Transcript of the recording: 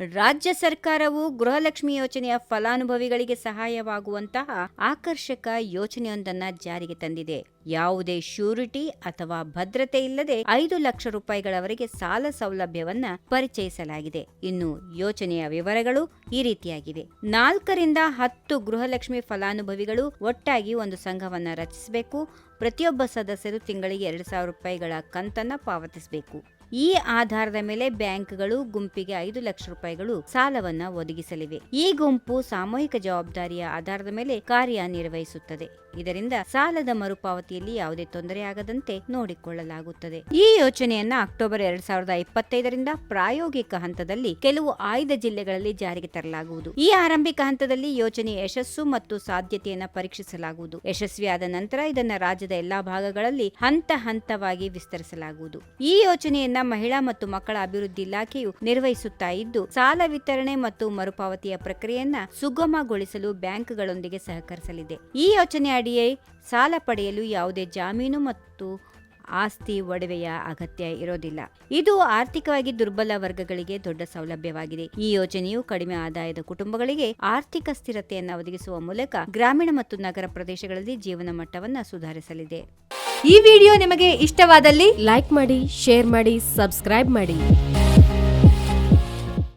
ರಾಜ್ಯ ಸರ್ಕಾರವು ಗೃಹಲಕ್ಷ್ಮಿ ಯೋಜನೆಯ ಫಲಾನುಭವಿಗಳಿಗೆ ಸಹಾಯವಾಗುವಂತಹ ಆಕರ್ಷಕ ಯೋಜನೆಯೊಂದನ್ನು ಜಾರಿಗೆ ತಂದಿದೆ. ಯಾವುದೇ ಶ್ಯೂರಿಟಿ ಅಥವಾ ಭದ್ರತೆ ಇಲ್ಲದೆ ಐದು ಲಕ್ಷ ರೂಪಾಯಿಗಳವರೆಗೆ ಸಾಲ ಸೌಲಭ್ಯವನ್ನ ಪರಿಚಯಿಸಲಾಗಿದೆ. ಇನ್ನು ಯೋಜನೆಯ ವಿವರಗಳು ಈ ರೀತಿಯಾಗಿವೆ. ನಾಲ್ಕರಿಂದ ಹತ್ತು ಗೃಹಲಕ್ಷ್ಮಿ ಫಲಾನುಭವಿಗಳು ಒಟ್ಟಾಗಿ ಒಂದು ಸಂಘವನ್ನ ರಚಿಸಬೇಕು. ಪ್ರತಿಯೊಬ್ಬ ಸದಸ್ಯರು ತಿಂಗಳಿಗೆ ಎರಡು ಸಾವಿರ ರೂಪಾಯಿಗಳ ಕಂತನ್ನ ಪಾವತಿಸಬೇಕು. ಈ ಆಧಾರದ ಮೇಲೆ ಬ್ಯಾಂಕ್ಗಳು ಗುಂಪಿಗೆ ಐದು ಲಕ್ಷ ರೂಪಾಯಿಗಳು ಸಾಲವನ್ನ ಒದಗಿಸಲಿವೆ. ಈ ಗುಂಪು ಸಾಮೂಹಿಕ ಜವಾಬ್ದಾರಿಯ ಆಧಾರದ ಮೇಲೆ ಕಾರ್ಯನಿರ್ವಹಿಸುತ್ತದೆ. ಇದರಿಂದ ಸಾಲದ ಮರುಪಾವತಿಯಲ್ಲಿ ಯಾವುದೇ ತೊಂದರೆಯಾಗದಂತೆ ನೋಡಿಕೊಳ್ಳಲಾಗುತ್ತದೆ. ಈ ಯೋಜನೆಯನ್ನ ಅಕ್ಟೋಬರ್ ಎರಡ್ ಸಾವಿರದ ಇಪ್ಪತ್ತೈದರಿಂದ ಪ್ರಾಯೋಗಿಕ ಹಂತದಲ್ಲಿ ಕೆಲವು ಆಯ್ದ ಜಿಲ್ಲೆಗಳಲ್ಲಿ ಜಾರಿಗೆ ತರಲಾಗುವುದು. ಈ ಆರಂಭಿಕ ಹಂತದಲ್ಲಿ ಯೋಜನೆಯ ಯಶಸ್ಸು ಮತ್ತು ಸಾಧ್ಯತೆಯನ್ನು ಪರೀಕ್ಷಿಸಲಾಗುವುದು. ಯಶಸ್ವಿಯಾದ ನಂತರ ಇದನ್ನ ರಾಜ್ಯದ ಎಲ್ಲಾ ಭಾಗಗಳಲ್ಲಿ ಹಂತ ಹಂತವಾಗಿ ವಿಸ್ತರಿಸಲಾಗುವುದು. ಈ ಯೋಜನೆಯನ್ನ ಮಹಿಳಾ ಮತ್ತು ಮಕ್ಕಳ ಅಭಿವೃದ್ಧಿ ಇಲಾಖೆಯು ನಿರ್ವಹಿಸುತ್ತಾ ಇದ್ದು, ಸಾಲ ವಿತರಣೆ ಮತ್ತು ಮರುಪಾವತಿಯ ಪ್ರಕ್ರಿಯೆಯನ್ನ ಸುಗಮಗೊಳಿಸಲು ಬ್ಯಾಂಕ್ಗಳೊಂದಿಗೆ ಸಹಕರಿಸಲಿದೆ. ಈ ಯೋಜನೆ ಅಡಿಯೇ ಸಾಲ ಪಡೆಯಲು ಯಾವುದೇ ಜಾಮೀನು ಮತ್ತು ಆಸ್ತಿ ಒಡವೆಯ ಅಗತ್ಯ ಇರೋದಿಲ್ಲ. ಇದು ಆರ್ಥಿಕವಾಗಿ ದುರ್ಬಲ ವರ್ಗಗಳಿಗೆ ದೊಡ್ಡ ಸೌಲಭ್ಯವಾಗಿದೆ. ಈ ಯೋಜನೆಯು ಕಡಿಮೆ ಆದಾಯದ ಕುಟುಂಬಗಳಿಗೆ ಆರ್ಥಿಕ ಸ್ಥಿರತೆಯನ್ನು ಒದಗಿಸುವ ಮೂಲಕ ಗ್ರಾಮೀಣ ಮತ್ತು ನಗರ ಪ್ರದೇಶಗಳಲ್ಲಿ ಜೀವನ ಮಟ್ಟವನ್ನು ಸುಧಾರಿಸಲಿದೆ. ಈ ವಿಡಿಯೋ ನಿಮಗೆ ಇಷ್ಟವಾದಲ್ಲಿ ಲೈಕ್ ಮಾಡಿ, ಶೇರ್ ಮಾಡಿ, ಸಬ್ಸ್ಕ್ರೈಬ್ ಮಾಡಿ.